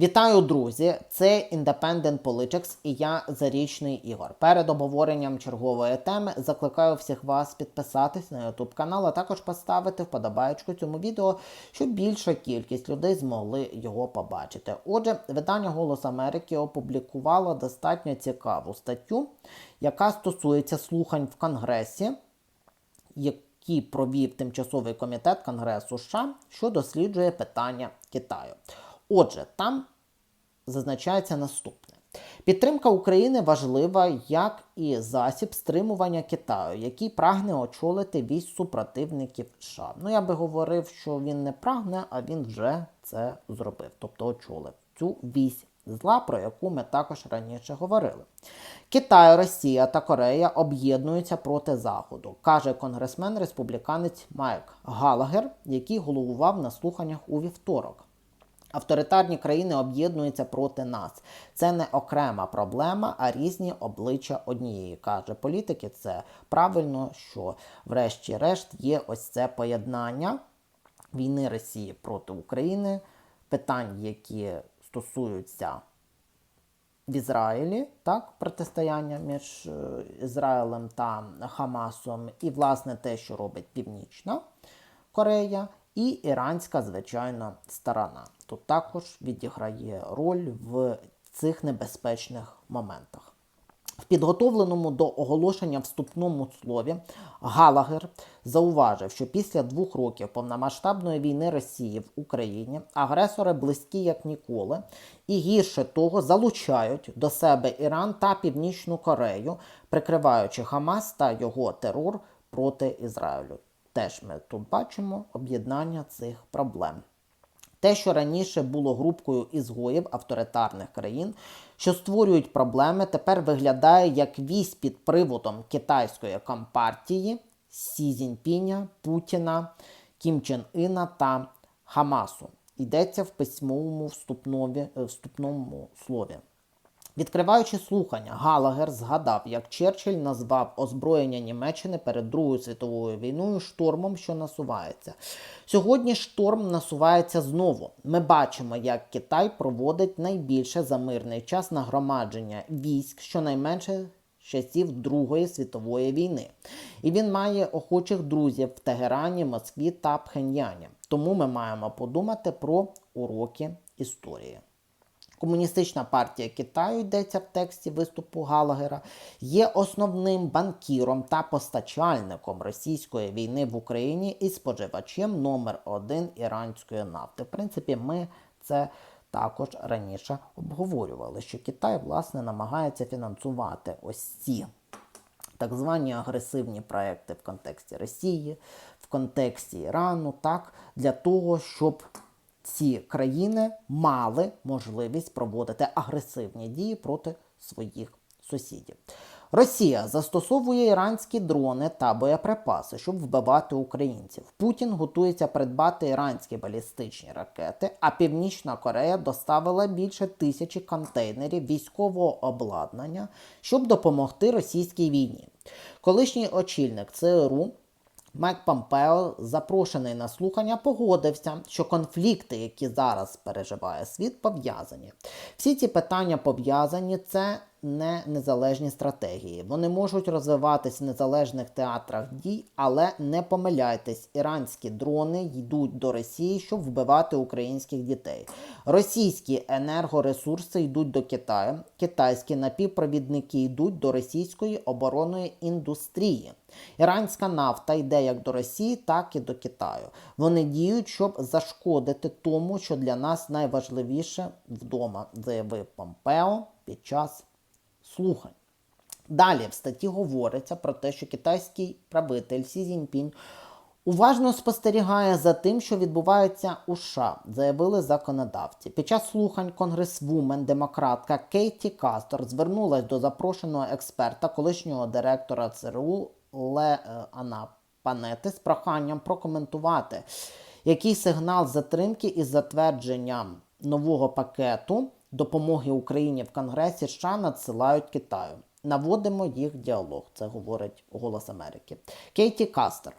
Вітаю, друзі! Це Independent Politics і я Зарічний Ігор. Перед обговоренням чергової теми закликаю всіх вас підписатись на YouTube канал, а також поставити вподобайку цьому відео, щоб більша кількість людей змогли його побачити. Отже, видання Голос Америки опублікувало достатньо цікаву статтю, яка стосується слухань в Конгресі, які провів тимчасовий комітет Конгресу США, що досліджує питання Китаю. Отже, там зазначається наступне: підтримка України важлива як і засіб стримування Китаю, який прагне очолити вісь супротивників США. Ну я би говорив, що він не прагне, а він вже це зробив, тобто очолив цю вісь. Зла, про яку ми також раніше говорили. Китай, Росія та Корея об'єднуються проти Заходу, каже конгресмен-республіканець Майк Галагер, який головував на слуханнях у вівторок. Авторитарні країни об'єднуються проти нас. Це не окрема проблема, а різні обличчя однієї. Каже політики. Це правильно, що, врешті-решт, є ось це поєднання війни Росії проти України, питань, які стосуються в Ізраїлі, так, протистояння між е, Ізраїлем та Хамасом, і, власне, те, що робить Північна Корея, і іранська, звичайно, сторона. Тут також відіграє роль в цих небезпечних моментах. В підготовленому до оголошення вступному слові Галагер зауважив, що після двох років повномасштабної війни Росії в Україні агресори близькі як ніколи, і гірше того залучають до себе Іран та Північну Корею, прикриваючи Хамас та його терор проти Ізраїлю. Теж ми тут бачимо об'єднання цих проблем. Те, що раніше було групкою ізгоїв авторитарних країн, що створюють проблеми, тепер виглядає як вісь під приводом китайської компартії Сі Цзіньпіня, Путіна, Кім Чен Іна та Хамасу. Йдеться в письмовому вступнові, вступному слові. Відкриваючи слухання, Галагер згадав, як Черчилль назвав озброєння Німеччини перед Другою світовою війною штормом, що насувається. Сьогодні шторм насувається знову. Ми бачимо, як Китай проводить найбільше за мирний час нагромадження військ, щонайменше часів Другої світової війни. І він має охочих друзів в Тегерані, Москві та Пхеньяні. Тому ми маємо подумати про уроки історії. Комуністична партія Китаю йдеться в тексті виступу Галагера, є основним банкіром та постачальником російської війни в Україні і споживачем номер один іранської нафти. В принципі, ми це також раніше обговорювали, що Китай власне намагається фінансувати ось ці так звані агресивні проекти в контексті Росії, в контексті Ірану, так, для того, щоб ці країни мали можливість проводити агресивні дії проти своїх сусідів. Росія застосовує іранські дрони та боєприпаси, щоб вбивати українців. Путін готується придбати іранські балістичні ракети, а Північна Корея доставила більше тисячі контейнерів військового обладнання, щоб допомогти російській війні. Колишній очільник ЦРУ Майк Помпео, запрошений на слухання, погодився, що конфлікти, які зараз переживає світ, пов'язані. Всі ці питання пов'язані, це не незалежні стратегії. Вони можуть розвиватись в незалежних театрах дій, але не помиляйтесь, іранські дрони йдуть до Росії, щоб вбивати українських дітей. Російські енергоресурси йдуть до Китаю, китайські напівпровідники йдуть до російської оборонної індустрії. Іранська нафта йде як до Росії, так і до Китаю. Вони діють, щоб зашкодити тому, що для нас найважливіше вдома, заявив Помпео під час слухань. Далі в статті говориться про те, що китайський правитель Сі Цзіньпінь уважно спостерігає за тим, що відбувається у США, заявили законодавці. Під час слухань конгресвумен, демократка Кейті Кастор звернулась до запрошеного експерта, колишнього директора ЦРУ Леана Панети з проханням прокоментувати, який сигнал затримки із затвердженням нового пакету допомоги Україні в Конгресі США надсилають Китаю. Наводимо їх діалог, це говорить Голос Америки. Кейті Кастер.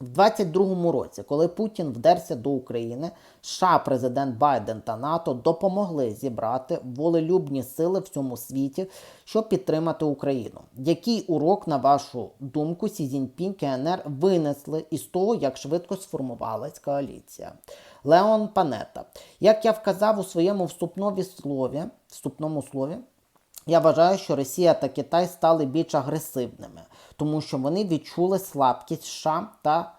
В 22-му році, коли Путін вдерся до України, США, президент Байден та НАТО допомогли зібрати волелюбні сили в цьому світі, щоб підтримати Україну. Який урок, на вашу думку, Сі Цзіньпінь, КНР винесли із того, як швидко сформувалась коаліція? Леон Панета. Як я вказав у своєму вступнові слові, вступному слові, я вважаю, що Росія та Китай стали більш агресивними, тому що вони відчули слабкість США та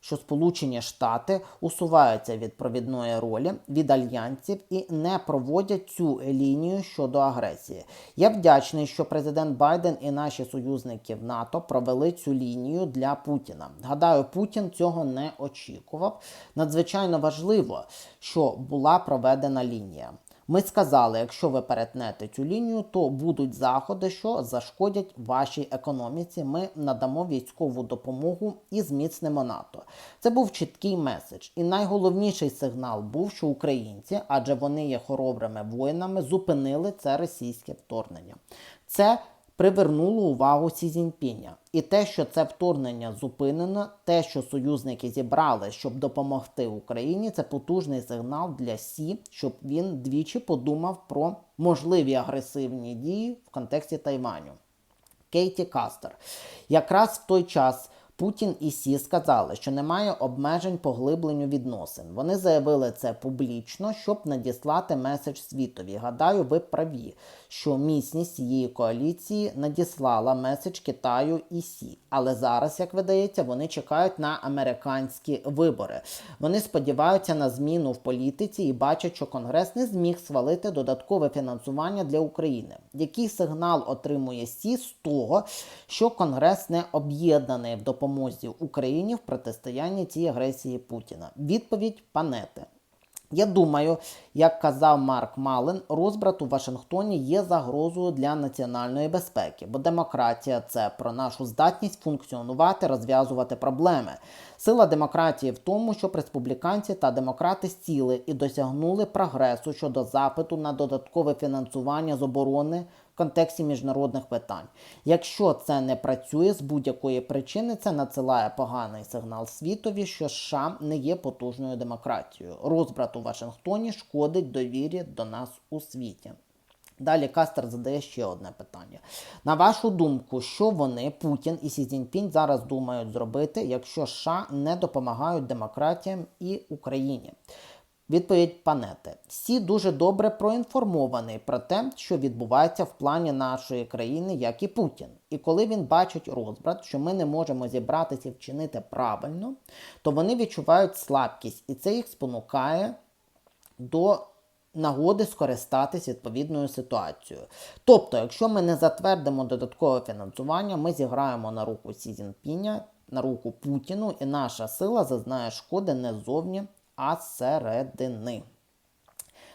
що Сполучені Штати усуваються від провідної ролі від альянсів і не проводять цю лінію щодо агресії. Я вдячний, що президент Байден і наші союзники в НАТО провели цю лінію для Путіна. Гадаю, Путін цього не очікував. Надзвичайно важливо, що була проведена лінія. Ми сказали, якщо ви перетнете цю лінію, то будуть заходи, що зашкодять вашій економіці. Ми надамо військову допомогу і зміцнимо НАТО. Це був чіткий меседж. І найголовніший сигнал був, що українці, адже вони є хоробрими воїнами, зупинили це російське вторгнення. Це привернуло увагу Сі Цзіньпіня. І те, що це вторгнення зупинено, те, що союзники зібрали, щоб допомогти Україні, це потужний сигнал для Сі, щоб він двічі подумав про можливі агресивні дії в контексті Тайваню. Кейті Кастер. Якраз в той час Путін і Сі сказали, що немає обмежень поглибленню відносин. Вони заявили це публічно, щоб надіслати меседж світові. Гадаю, ви праві, що міцність цієї коаліції надіслала меседж Китаю і Сі. Але зараз, як видається, вони чекають на американські вибори. Вони сподіваються на зміну в політиці і бачать, що Конгрес не зміг свалити додаткове фінансування для України. Який сигнал отримує Сі з того, що Конгрес не об'єднаний в допомозі Україні в протистоянні цій агресії Путіна? Відповідь панети. Я думаю, як казав Марк Мален, розбрат у Вашингтоні є загрозою для національної безпеки, бо демократія це про нашу здатність функціонувати, розв'язувати проблеми. Сила демократії в тому, щоб республіканці та демократи сіли і досягнули прогресу щодо запиту на додаткове фінансування з оборони. Контексті міжнародних питань. Якщо це не працює з будь-якої причини, це надсилає поганий сигнал світові, що США не є потужною демократією. Розбрат у Вашингтоні шкодить довірі до нас у світі. Далі Кастер задає ще одне питання. На вашу думку, що вони, Путін і Сі Цзіньпінь, зараз думають зробити, якщо США не допомагають демократіям і Україні? Відповідь панети. Сі дуже добре проінформований про те, що відбувається в плані нашої країни, як і Путін. І коли він бачить розбрат, що ми не можемо зібратися і вчинити правильно, то вони відчувають слабкість, і це їх спонукає до нагоди скористатись відповідною ситуацією. Тобто, якщо ми не затвердимо додаткове фінансування, ми зіграємо на руку Сі Цзіньпіня, на руку Путіну, і наша сила зазнає шкоди не зовні а середини.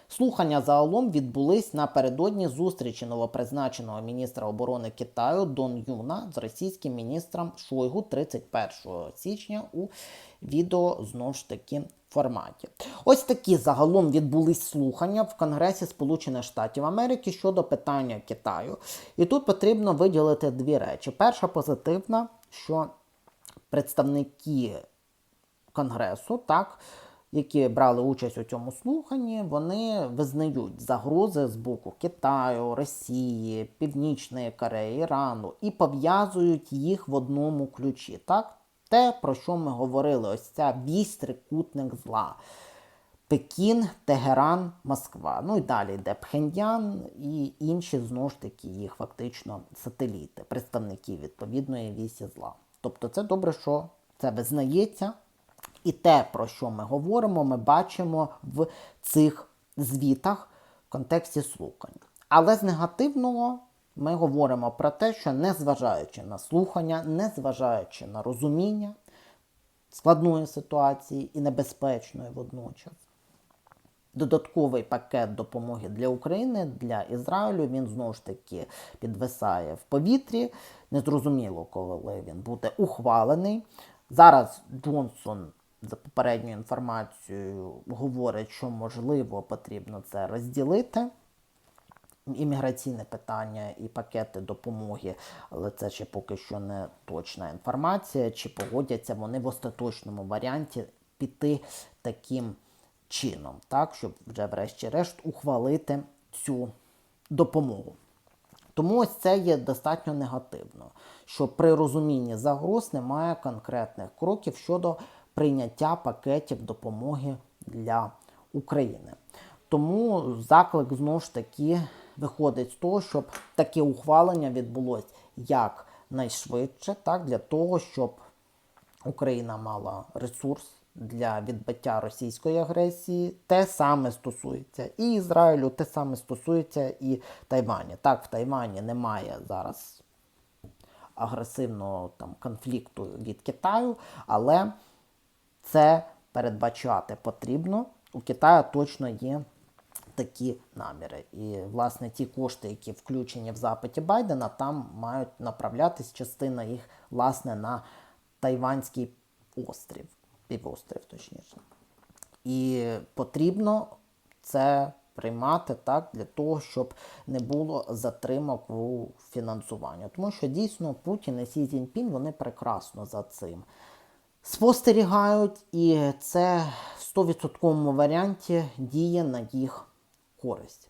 Слухання загалом відбулись напередодні зустрічі новопризначеного міністра оборони Китаю Дон Юна з російським міністром Шойгу 31 січня у відео знову ж таки форматі. Ось такі загалом відбулись слухання в Конгресі Сполучених Штатів Америки щодо питання Китаю. І тут потрібно виділити дві речі. Перша позитивна, що представники Конгресу так які брали участь у цьому слуханні, вони визнають загрози з боку Китаю, Росії, Північної Кореї, Ірану і пов'язують їх в одному ключі. Так? Те, про що ми говорили, ось ця вісь трикутник зла. Пекін, Тегеран, Москва. Ну і далі йде Пхеньян і інші знову ж таки їх фактично сателіти, представники відповідної вісі зла. Тобто це добре, що це визнається. І те, про що ми говоримо, ми бачимо в цих звітах в контексті слухань. Але з негативного ми говоримо про те, що незважаючи на слухання, незважаючи на розуміння складної ситуації і небезпечної водночас, додатковий пакет допомоги для України, для Ізраїлю, він знову ж таки підвисає в повітрі. Незрозуміло, коли він буде ухвалений. Зараз Джонсон за попередньою інформацією говорить, що можливо потрібно це розділити. імміграційне питання і пакети допомоги, але це ще поки що не точна інформація. Чи погодяться вони в остаточному варіанті піти таким чином, так, щоб вже врешті-решт ухвалити цю допомогу. Тому ось це є достатньо негативно, що при розумінні загроз немає конкретних кроків щодо прийняття пакетів допомоги для України. Тому заклик знову ж таки виходить з того, щоб таке ухвалення відбулось якнайшвидше, так, для того, щоб Україна мала ресурс для відбиття російської агресії. Те саме стосується і Ізраїлю, те саме стосується і Тайвані. Так, в Тайвані немає зараз агресивного там конфлікту від Китаю, але це передбачати потрібно. У Китаю точно є такі наміри. І, власне, ті кошти, які включені в запиті Байдена, там мають направлятись частина їх, власне, на Тайванський острів, півострів, точніше. І потрібно це приймати так для того, щоб не було затримок у фінансуванні. Тому що дійсно Путін і Сі Цзіньпінь, вони прекрасно за цим спостерігають, і це в 100% варіанті діє на їх користь.